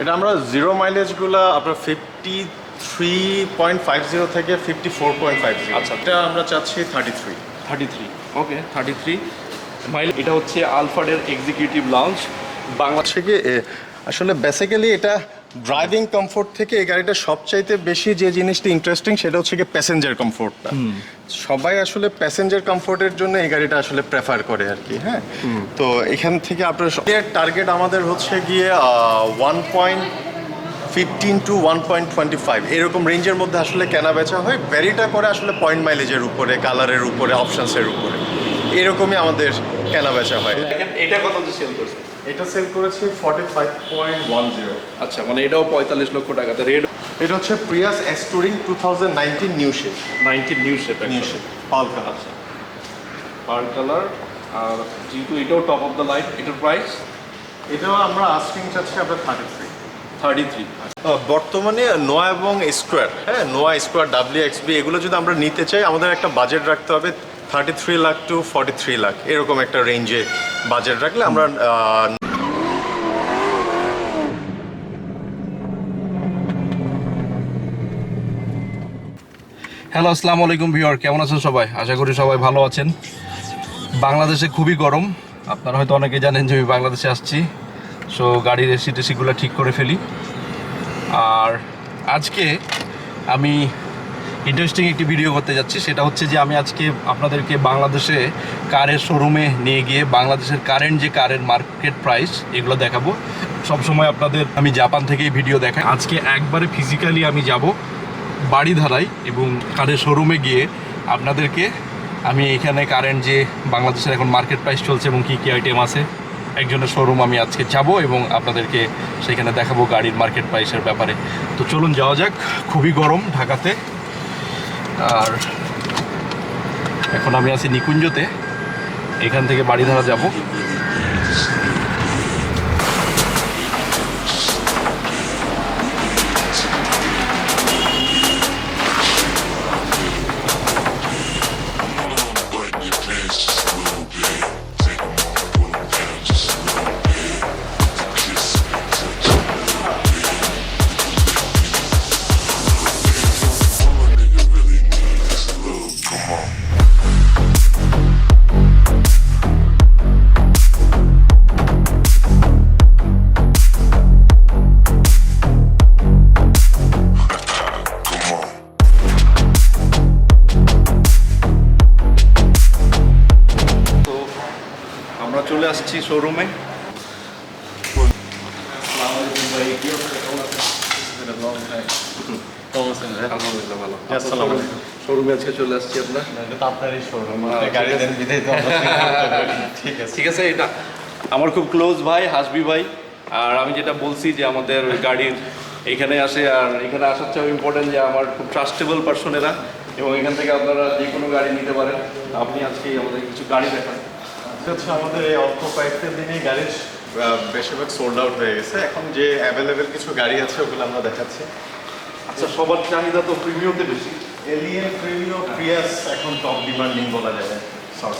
এটা আমরা জিরো মাইলেজগুলো আপনার fifty three point five zero থেকে fifty four point five zero আচ্ছা। এটা আমরা চাচ্ছি thirty three thirty three okay thirty three mile এটা হচ্ছে আলফাডের এক্সিকিউটিভ লঞ্চ বাংলা থেকে আসলে বেসিক্যালি এটা ড্রাইভিং কমফোর্ট থেকে এই গাড়িটা সবচাইতে বেশি যে জিনিসটি ইন্টারেস্টিং সেটা হচ্ছে কি প্যাসেঞ্জার কমফোর্টটা সবাই আসলে প্যাসেঞ্জার কমফোর্টের জন্য এই গাড়িটা আসলে প্রেফার করে আর কি হ্যাঁ? তো এখান থেকে আপনার টার্গেট আমাদের হচ্ছে গিয়ে one point fifteen to one point twenty five এরকম রেঞ্জের মধ্যে আসলে কেনা বেচা হয়। ভ্যারিটা করে আসলে পয়েন্ট মাইলেজের উপরে কালারের উপরে অপশনসের উপরে। এরকমই আমাদের কেনা বেচা হয়। এটা কত সেল করছে এটা সেল করেছি forty five point one zero আচ্ছা মানে এটাও পঁয়তাল্লিশ লক্ষ টাকাতে। রেড এটা হচ্ছে Prius S touring two thousand nineteen new shape nineteen new shape new shape pearl colour pearl colour আর যেহেতু এটাও টপ অফ দ্য লাইন এটার প্রাইস এটাও আমরা আস্কিং চাচ্ছি আমরা থার্টি থ্রি থার্টি থ্রি বর্তমানে নোয়া এবং স্কোয়ার হ্যাঁ নোয়া স্কোয়ার ডাব্লিউ এক্সবি এগুলো যদি আমরা নিতে চাই আমাদের একটা বাজেট রাখতে হবে thirty three lakh to forty three lakh এরকম একটা রেঞ্জে বাজেট রাখলে আমরা হ্যালো, আসসালামু আলাইকুম ভিউয়ার, কেমন আছেন সবাই? আশা করি সবাই ভালো আছেন। বাংলাদেশে খুবই গরম। আপনারা হয়তো অনেকে জানেন যে আমি বাংলাদেশে আসছি। সো গাড়ির এসি টেসিগুলো ঠিক করে ফেলি। আর আজকে আমি ইন্টারেস্টিং একটি ভিডিও করতে যাচ্ছি। সেটা হচ্ছে যে আমি আজকে আপনাদেরকে বাংলাদেশে কারের শোরুমে নিয়ে গিয়ে বাংলাদেশের কারেন্ট যে কারের মার্কেট প্রাইস এগুলো দেখাবো। সবসময় আপনাদের আমি জাপান থেকেই ভিডিও দেখাই। আজকে একবারে ফিজিক্যালি আমি যাব বাড়িধারায় এবং কারের শোরুমে গিয়ে আপনাদেরকে আমি এখানে কারেন্ট যে বাংলাদেশের এখন মার্কেট প্রাইস চলছে এবং কী কী আইটেম আছে, একজনের শোরুম আমি আজকে যাব এবং আপনাদেরকে সেখানে দেখাবো গাড়ির মার্কেট প্রাইসের ব্যাপারে। তো চলুন যাওয়া যাক। খুবই গরম ঢাকাতে। আর এখন আমি আছি নিকুঞ্জতে। এখান থেকে বাড়ি বাড়িধারা যাব। শোরুমে। শোরুমে আজকে চলে আসছি আপনার এটা আপনারই শোরুম আচ্ছা, গাড়ি। দেন বিদায় ঠিক আছে। ঠিক আছে এটা আমার খুব ক্লোজ ভাই হাসবি ভাই। আর আমি যেটা বলছি যে আমাদের গাড়ির এখানে আসে আর এখানে আসার চেয়েও ইম্পর্টেন্ট যে আমার খুব ট্রাস্টেবল পার্সন এরা। এবং এখান থেকে আপনারা যে কোনো গাড়ি নিতে পারেন। আপনি আজকেই আমাদের কিছু গাড়ি দেখান। হচ্ছে আমাদের এই অল্প কয়েকটা দিনেই গাড়ির বেশিরভাগ সোল্ড আউট হয়ে গেছে। এখন যে অ্যাভেলেবেল কিছু গাড়ি আছে ওগুলো আমরা দেখাচ্ছি। আচ্ছা সবার চাহিদা তো প্রিমিয়ামতে বেশি। এলিয়েন প্রিমিও প্রিয়াস এখন টপ ডিমান্ডিং বলা যায়।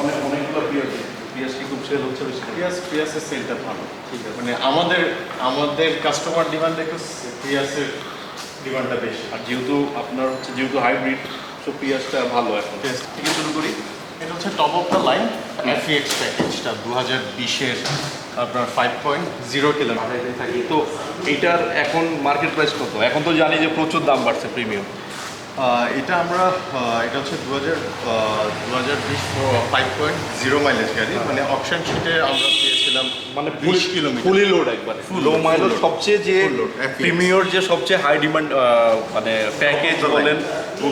অনেক অনেকগুলো পিএস পিএস কি খুব সেল হচ্ছে বেশি? প্রিয়াস প্রিয়াসের সেলটা ভালো ঠিক আছে মানে আমাদের আমাদের কাস্টমার ডিমান্ড একটু প্রিয়াসের ডিমান্ডটা বেশি। আর যেহেতু আপনার হচ্ছে যেহেতু হাইব্রিড সো পিএসটা ভালো এখন। থেকে শুরু করি। এটা হচ্ছে টপ অফ দ্য লাইন এফিএক্স প্যাকেজটা দু হাজার বিশের আপনার ফাইভ পয়েন্ট জিরো কিলোমিটার থাকি তো এইটার এখন মার্কেট প্রাইস কত? এখন তো জানি যে প্রচুর দাম বাড়ছে প্রিমিয়াম এটা আমরা এটা হচ্ছে দু হাজার দু হাজার বিশ ফাইভ পয়েন্ট জিরো মাইলেজ গাড়ি। মানে অপশন শিটে আমরা পেয়েছিলাম মানে বিশ কিলোমিটার ফুলি লোড একবার। লো মাইলেজ সবচেয়ে যে প্রিমিয়র যে সবচেয়ে হাই ডিমান্ড মানে প্যাকেজ. বলেন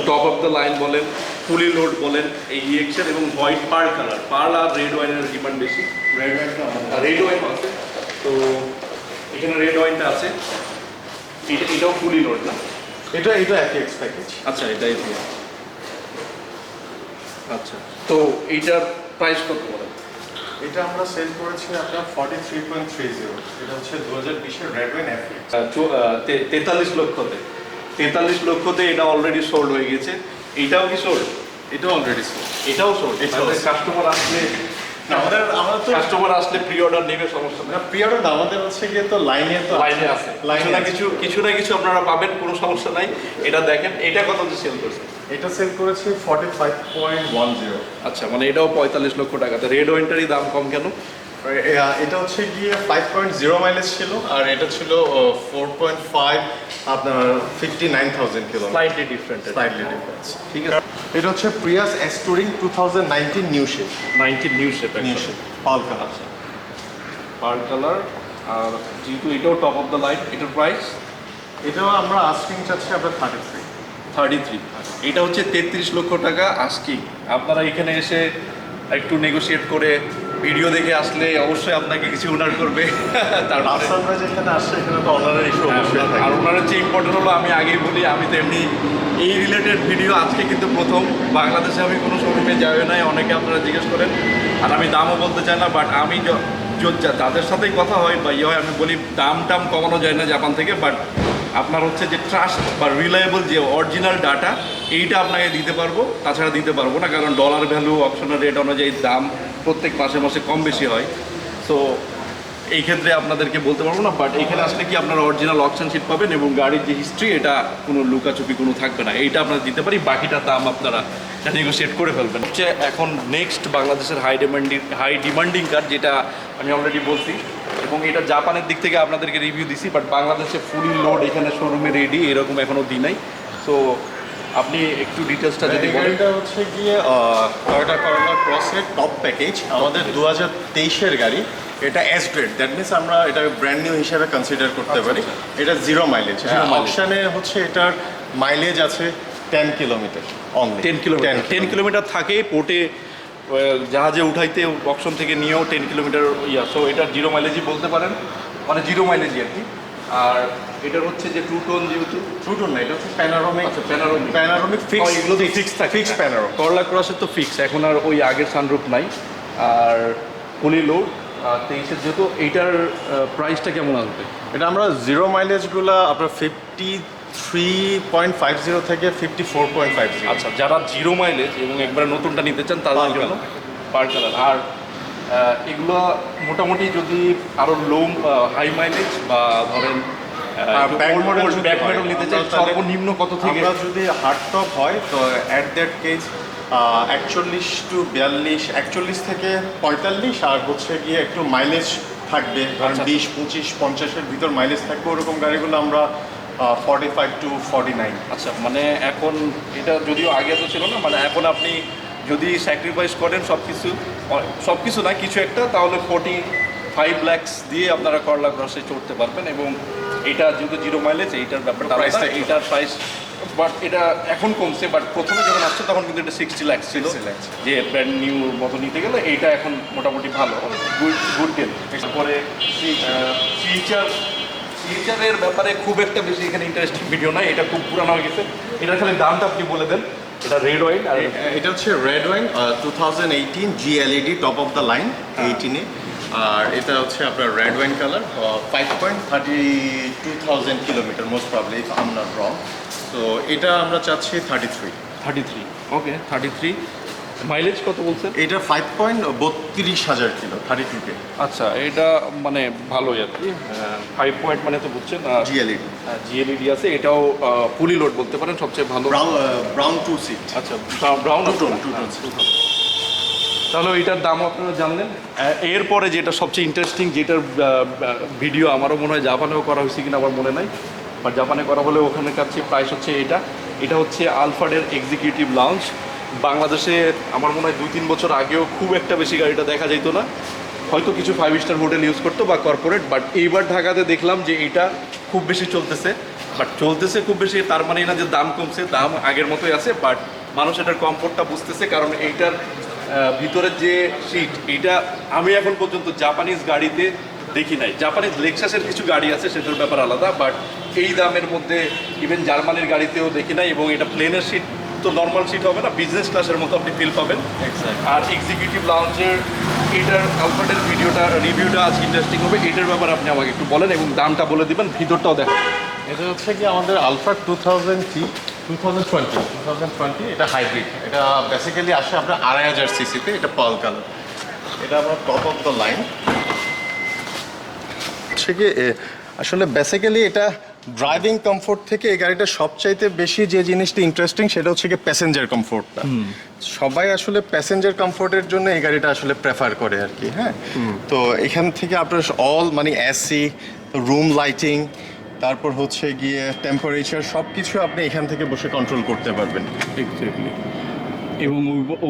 টপ অফ দ্য লাইন বলেন ফুলি লোড বলেন এই ইএক্সের এবং হোয়াইট পার কালার পার্ল আর রেড ওয়াইনের ডিমান্ড বেশি। রেড ওয়াইনটা রেড ওয়াইন আছে তো এখানে রেড ওয়াইনটা আছে। এটা এটাও ফুলি লোড না? এটা এটা এফিএক্স প্যাকেজ আচ্ছা এটাই দিয়ে আচ্ছা তো এইটার প্রাইস কত বলেন? এটা আমরা সেল করেছি আপনার forty three point three zero এটা হচ্ছে দু হাজার বিশের রেড ওয়াইন তেতাল্লিশ লক্ষতে। তেতাল্লিশ লক্ষতে এটা অলরেডি সোল্ড হয়ে গেছে। এইটাও কি সোল্ড এটা অলরেডি সেল এটাও সোল্ড এটাও কাস্টমার আসলে আমাদের আমাদের তো কাস্টমার আসলে প্রি অর্ডার নেবে সমস্যা নেই। প্রিয়টা আমাদের হচ্ছে গিয়ে তো লাইনে তো লাইনে আছে। কিছু না কিছু কিছু না কিছু আপনারা পাবেন কোনো সমস্যা নাই। এটা দেখেন এটা কত দিয়ে সেল করছে? এটা সেল করেছি forty five point one zero আচ্ছা মানে এটাও পঁয়তাল্লিশ লক্ষ টাকাতে। রেড ওয়েন্টারই দাম কম কেন? এটা হচ্ছে গিয়ে ফাইভ পয়েন্ট জিরো মাইলেজ ছিল আর এটা ছিল ফোর পয়েন্ট ফাইভ আপনার fifty nine thousand kilo slightly different slightly difference ঠিক আছে। এটা হচ্ছে Prius S touring two thousand nineteen new shape nineteen new shape new shape pearl colour pearl colour আর যেহেতু এটাও টপ অফ দ্য লাইন এটার price এটাও আমরা আস্কিং চাচ্ছি আপনার থার্টি থ্রি থার্টি থ্রি এটা হচ্ছে তেত্রিশ লক্ষ টাকা আস্কিং আপনারা এখানে এসে একটু নেগোশিয়েট করে ভিডিও দেখে আসলে অবশ্যই আপনাকে কিছু অনার করবে। তারপরে যেখানে আসছে এখানে তো অনারের ইস্যু অবশ্যই আর ওনার যে ইম্পর্টেন্ট হলো আমি আগেই বলি আমি তো এমনি এই রিলেটেড ভিডিও আজকে কিন্তু প্রথম। বাংলাদেশে আমি কোনো শোরুমে যাবে নাই অনেকে আপনারা জিজ্ঞেস করেন। আর আমি দামও বলতে চাই না বাট আমি যাদের সাথেই কথা হয় বা ইয়ে হয় আমি বলি দাম টাম কমানো যায় না জাপান থেকে বাট আপনার হচ্ছে যে ট্রাস্ট বা রিলায়েবল যে অরিজিনাল ডাটা এইটা আপনাকে দিতে পারব। তাছাড়া দিতে পারব না কারণ ডলার ভ্যালু অপশনের রেট অনুযায়ী দাম প্রত্যেক মাসে মাসে কম বেশি হয়। সো এই ক্ষেত্রে আপনাদেরকে বলতে পারব না বাট এখানে আসলে কি আপনারা অরিজিনাল অপশন শিট পাবেন এবং গাড়ির যে হিস্ট্রি এটা কোনো লুকাচুপি কোনো থাকবে না। এইটা আপনারা দিতে পারি বাকিটার দাম আপনারা নেগোসিয়েট করে ফেলবেন। হচ্ছে এখন নেক্সট বাংলাদেশের high demanding high demanding car যেটা আমি অলরেডি বলছি, এবং এটা জাপানের দিক থেকে আপনাদেরকে রিভিউ দিছি বাট বাংলাদেশে ফুলি লোড এখানে শোরুমে রেডি এরকম এখনও দিই নাই। সো আপনি একটু ডিটেলসটা যদি বলেন। গাড়িটা হচ্ছে গিয়ে টয়োটা করোলা ক্রসের টপ প্যাকেজ আমাদের দু হাজার তেইশের গাড়ি। এটা এস গ্রেড দ্যাট মিনস আমরা এটা ব্র্যান্ড নিউ হিসেবে কনসিডার করতে পারি। এটা জিরো মাইলেজ. অপশানে হচ্ছে এটার মাইলেজ আছে ten kilometre only ten kilometre ten kilometre থাকে পোর্টে জাহাজে উঠাইতে অপশন থেকে নিয়েও টেন কিলোমিটার ইয়া সো এটা জিরো মাইলেজই বলতে পারেন। মানে জিরো মাইলেজই আর কি। আর এটার হচ্ছে যে টু টোন যেহেতু ট্রুটন না এটা হচ্ছে প্যানারোমিক প্যানারোমিক প্যানারোমিক ফিক্স এগুলো তো fix থাকে। ফিক্স প্যানারো করলা ক্রসের তো ফিক্স এখন আর ওই আগের সানরুফ নাই। আর ফুলি লোড তেইশের যেহেতু এইটার প্রাইসটা কেমন আসবে? এটা আমরা জিরো মাইলেজগুলো আপনার fifty three point five zero থেকে ফিফটি ফোর পয়েন্ট ফাইভ আচ্ছা যারা জিরো মাইলেজ এবং একবারে নতুনটা নিতে চান তাদের জন্য পার কালার আর এগুলো মোটামুটি যদি আরও লো হাই মাইলেজ বা ধরেন ব্যাক মডেল নিতে তাহলে- সর্বনিম্ন কত থেকে যদি হার্ড টপ হয় তো অ্যাট দ্যাট কেজ একচল্লিশ টু বিয়াল্লিশ একচল্লিশ থেকে পঁয়তাল্লিশ আর হচ্ছে গিয়ে একটু মাইলেজ থাকবে ধরেন আচ্ছা। বিশ পঁচিশ পঞ্চাশের ভিতর মাইলেজ থাকবে ওরকম গাড়িগুলো আমরা forty five to forty nine আচ্ছা মানে এখন এটা যদিও আগে তো ছিল না মানে এখন আপনি যদি স্যাক্রিফাইস করেন সব কিছু সব কিছু না কিছু একটা তাহলে ফোর্টি ফাইভ ল্যাক্স দিয়ে আপনারা করলা ক্রসে চড়তে পারবেন এবং এটা যেহেতু জিরো মাইলেজ এইটার ব্যাপারটা এইটার প্রাইস বাট এটা এখন কমছে বাট প্রথমে যখন আসছে তখন কিন্তু এটা সিক্সটি ল্যাক্স ছিল। 60 যে ব্র্যান্ড নিউ মতো নিতে গেলে এইটা এখন মোটামুটি ভালো গুড গুড ডিল এরপরে ফিচার ফিচারের ব্যাপারে খুব একটা বেশি এখানে ইন্টারেস্টিং ভিডিও নাই এটা খুব পুরানো হয়ে গেছে। এটার খালি দামটা আপনি বলে দেন। এটা রেড ওয়াইন আর এটা হচ্ছে red wine two thousand eighteen G LED top of the line এইটিনে আর এটা হচ্ছে আপনার red wine colour five point thirty two thousand kilometre most probably um not wrong তো এটা আমরা চাচ্ছি thirty three thirty three okay thirty three mileage কত বলছেন? এটা ফাইভ পয়েন্ট বত্রিশ হাজার কিলো থার্টি টু কে আচ্ছা এটা মানে ভালোই আর কি। ফাইভ পয়েন্ট মানে তো বুঝছেন জি এলইডি জিএলইডি আছে এটাও ফুলি লোড বলতে পারেন সবচেয়ে ভালো। ব্রাউন টু সিট আচ্ছা brown two tone, two tone. তাহলে এটার দাম আপনারা জানলেন? এরপরে যেটা সবচেয়ে ইন্টারেস্টিং যেটার ভিডিও আমারও মনে হয় জাপানেও করা হয়েছে কিনা আমার মনে নাই বা জাপানে করা হলে ওখানে কাছে প্রাইস হচ্ছে এটা এটা হচ্ছে আলফাডের এক্সিকিউটিভ লাউঞ্জ বাংলাদেশে আমার মনে হয় দুই তিন বছর আগেও খুব একটা বেশি গাড়িটা দেখা যেত না। হয়তো কিছু ফাইভ স্টার হোটেল ইউজ করতো বা কর্পোরেট বাট এইবার ঢাকাতে দেখলাম যে এটা খুব বেশি চলতেছে। বাট চলতেছে খুব বেশি, তার মানে না যে দাম কমছে, দাম আগের মতোই আছে বাট মানুষ এটার কমফোর্টটা বুঝতেছে, কারণ এইটার ভিতরের যে সিট এটা আমি এখন পর্যন্ত জাপানিজ গাড়িতে দেখি নাই। জাপানিজ লেক্সাসের কিছু গাড়ি আছে, সেটার ব্যাপার আলাদা বাট এই দামের মধ্যে ইভেন জার্মানির গাড়িতেও দেখি নাই, এবং এটা প্লেনের সিট তো নর্মাল সিট হবে না বিজনেস ক্লাসের মতো আপনি ফিল পাবেন। আর এক্সিকিউটিভ লাউঞ্জের এটার আলফাটের ভিডিওটা রিভিউটা আজ ইন্টারেস্টিং হবে। এটার ব্যাপারে আপনি আমাকে একটু বলেন এবং দামটা বলে দিবেন ভিতরটাও দেখেন। এটা হচ্ছে কি আমাদের alpha two thousand T two thousand twenty two thousand twenty এটা হাইব্রিড এটা বেসিক্যালি আসে আপনার আড়াই হাজার সিসিতে এটা পাল কালার এটা আমার টপ অফ দ্য লাইন হচ্ছে কি আসলে বেসিক্যালি এটা ড্রাইভিং কমফোর্ট থেকে এই গাড়িটা সবচাইতে বেশি যে জিনিসটি ইন্টারেস্টিং সেটা হচ্ছে কি প্যাসেঞ্জার কমফোর্টটা সবাই আসলে প্যাসেঞ্জার কমফোর্টের জন্য এই গাড়িটা আসলে প্রেফার করে আর কি হ্যাঁ? তো এখান থেকে আপনার অল মানে এসি রুম লাইটিং তারপর হচ্ছে গিয়ে টেম্পারেচার সব কিছু আপনি এখান থেকে বসে কন্ট্রোল করতে পারবেন। এক্স্যাক্টলি এবং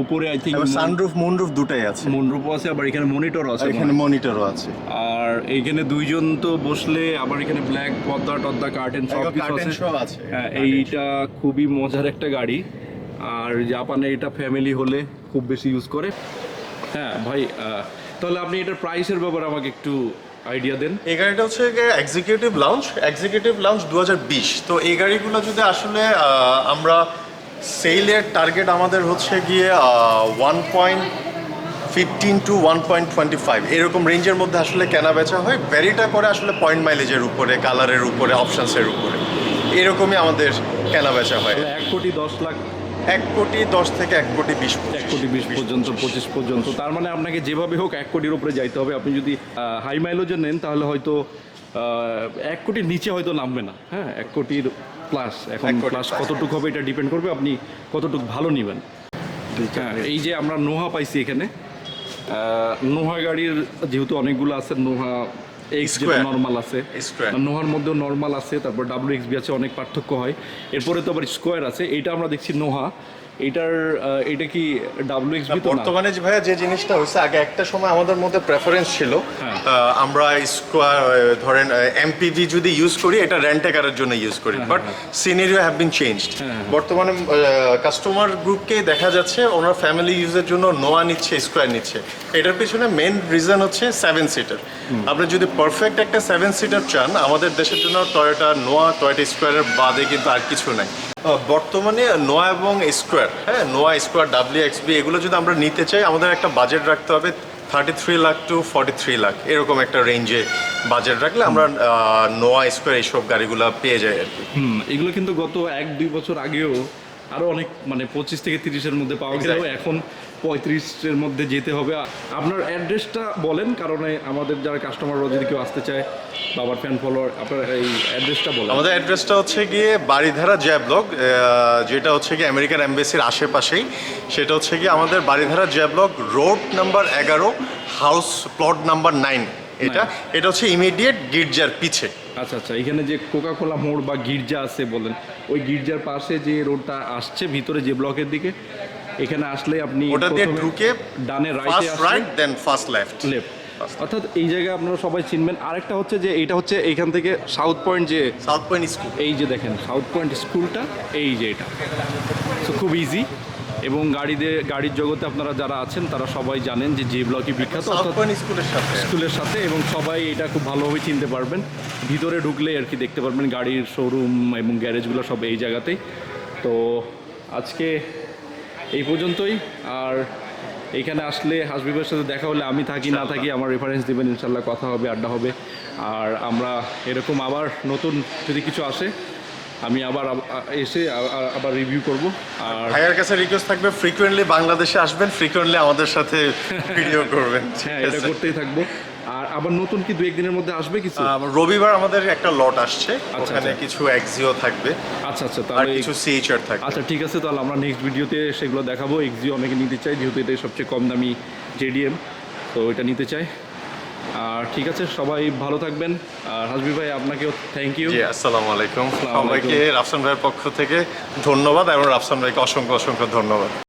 ওপরে আই থিঙ্ক সানরুফ মুনরুফ দুটাই আছে। মনরূপ আছে আবার এখানে মনিটর আছে এখানে মনিটরও আছে। আর এইখানে দুইজন তো বসলে আবার এখানে ব্ল্যাক পর্দা টর্দা কার্টেন সব কিছু আছে। হ্যাঁ এইটা খুবই মজার একটা গাড়ি। আর জাপানে এটা ফ্যামিলি হলে খুব বেশি ইউজ করে। হ্যাঁ ভাই তাহলে আপনি এটার প্রাইসের ব্যাপারে আমাকে একটু আইডিয়া দেন। এই গাড়িটা হচ্ছে এক্সিকিউটিভ লাউঞ্জ এক্সিকিউটিভ লাউঞ্জ দু হাজার বিশ। তো এই গাড়িগুলো যদি আসলে আমরা সেলের টার্গেট আমাদের হচ্ছে গিয়ে one point fifteen to one point twenty five এরকম রেঞ্জের মধ্যে আসলে কেনা বেচা হয়। ভ্যারিটা করে আসলে পয়েন্ট মাইলেজের উপরে কালারের উপরে অপশানসের উপরে। এরকমই আমাদের কেনা বেচা হয়। এক কোটি দশ লাখ এক কোটি দশ থেকে এক কোটি বিশ এক কোটি বিশ পর্যন্ত পঁচিশ পর্যন্ত। তার মানে আপনাকে যেভাবে হোক এক কোটির উপরে যাইতে হবে। আপনি যদি হাই মাইলেজের নেন তাহলে হয়তো এক কোটির নিচে হয়তো নামবে না। হ্যাঁ এক কোটির প্লাস এখন ক্লাস কতটুকু হবে এটা ডিপেন্ড করবে আপনি কতটুকু ভালো নেবেন। হ্যাঁ এই যে আমরা নোহা পাইছি এখানে নোহা গাড়ির যেহেতু অনেকগুলো আছে নোহা এক্স যেটা নর্মাল আছে নোহার মধ্যেও নর্মাল আছে তারপর ডাব্লিউ এক্স বি আছে অনেক পার্থক্য হয়। এরপরে তো আবার স্কোয়ার আছে এটা আমরা দেখছি নোহা। এটার এটা কি ডাব্লিউ এক্স তো বর্তমানে যে ভাইয়া যে জিনিসটা হয়েছে আগে একটা সময় আমাদের মধ্যে প্রেফারেন্স ছিল। হ্যাঁ। আমরা স্কোয়ার ধরেন এমপিভি যদি ইউজ করি এটা রেন্টেকারের জন্য ইউজ করি। But scenario have been changed বর্তমানে কাস্টমার গ্রুপকেই দেখা যাচ্ছে ওনার ফ্যামিলি ইউজের জন্য নোয়া নিচ্ছে স্কোয়ার নিচ্ছে। এটার পিছনে মেন রিজন হচ্ছে সেভেন সিটার আপনি যদি পারফেক্ট একটা সেভেন সিটার চান আমাদের দেশের জন্য টয়োটা নোয়া টয়োটা স্কোয়ারের বাদে কিন্তু আর কিছু নাই। বর্তমানে নোয়া এবং স্কোয়ার হ্যাঁ নোয়া স্কোয়ার ডাব্লিউ এক্সবি এগুলো যদি আমরা নিতে চাই আমাদের একটা বাজেট রাখতে হবে thirty three lakh to forty three lakh এরকম একটা রেঞ্জে বাজেট রাখলে আমরা নোয়া স্কোয়ার এইসব গাড়িগুলো পেয়ে যাই আর কি। এগুলো কিন্তু গত এক দুই বছর আগেও আরও অনেক মানে পঁচিশ থেকে তিরিশের মধ্যে পাওয়া গেলেও এখন পঁয়ত্রিশের মধ্যে যেতে হবে। আপনার অ্যাড্রেসটা বলেন কারণে আমাদের যারা কাস্টমাররা যদি কেউ আসতে চায় বাবার ফ্যান ফলোয়ার আপনার এই অ্যাড্রেসটা বলেন। আমাদের অ্যাড্রেসটা হচ্ছে গিয়ে বাড়িধারা জ্যা ব্লক যেটা হচ্ছে গিয়ে আমেরিকান এম্বাসির আশেপাশেই। সেটা হচ্ছে গিয়ে আমাদের বাড়িধারা জ্যা ব্লক রোড নাম্বার এগারো হাউস প্লট নাম্বার নাইন এটা। এটা হচ্ছে ইমিডিয়েট গির্জার পিছে। আচ্ছা আচ্ছা এখানে যে কোকা কোলা মোড় বা গির্জা আছে বলেন ওই গির্জার পাশে যে রোডটা আসছে ভিতরে যে ব্লকের দিকে এখানে আসলে আপনি ওটা দিয়ে ঢুকে ডানে right first right then first left left অর্থাৎ এই জায়গায় আপনারা সবাই চিনবেন। আরেকটা হচ্ছে যে এইটা হচ্ছে এইখান থেকে সাউথ পয়েন্ট যে সাউথ পয়েন্ট স্কুল এই যে দেখেন সাউথ পয়েন্ট স্কুলটা এই যে এটা। সো খুব ইজি এবং গাড়িতে গাড়ির জগতে আপনারা যারা আছেন তারা সবাই জানেন যে যে ব্লকই বিখ্যাত অর্থাৎ স্কুলের সাথে। স্কুলের সাথে এবং সবাই এটা খুব ভালোভাবে চিনতে পারবেন। ভিতরে ঢুকলে আর কি দেখতে পারবেন গাড়ির শোরুম এবং গ্যারেজগুলো সব এই জায়গাতেই। তো আজকে এই পর্যন্তই আর এইখানে আসলে হাসবিবের সাথে দেখা হলে আমি থাকি না থাকি আমার রেফারেন্স দেবেন ইনশাল্লাহ কথা হবে আড্ডা হবে। আর আমরা এরকম আবার নতুন যদি কিছু আসে আমি আবার এসে আবার রিভিউ করব। আর ভাইয়ার কাছে রিকোয়েস্ট থাকবে ফ্রিকোয়েন্টলি বাংলাদেশে আসবেন ফ্রিকোয়েন্টলি আমাদের সাথে ভিডিও করবেন। হ্যাঁ এটা করতেই থাকব। আর আবার নতুন কি দু একদিনের মধ্যে আসবে কিছু? রবিবার আমাদের একটা লট আসছে। ওখানে আচ্ছা। কিছু এক্সিও থাকবে। আচ্ছা আচ্ছা তাহলে কিছু সিএইচআর থাকবে। আচ্ছা ঠিক আছে তাহলে আমরা নেক্সট ভিডিওতে সেগুলো দেখাবো। এক্সিও অনেকে নিতে চাই যেহেতু এটাই সবচেয়ে কম দামি জেডিএম তো এটা নিতে চাই আর ঠিক আছে সবাই ভালো থাকবেন। আর হাসবি ভাই আপনাকেও থ্যাংক ইউ জি আসসালামু আলাইকুম। আসসালামু আলাইকুম। সবাইকে রাফসান ভাইয়ের পক্ষ থেকে ধন্যবাদ এবং রাফসান ভাইকে অসংখ্য অসংখ্য ধন্যবাদ।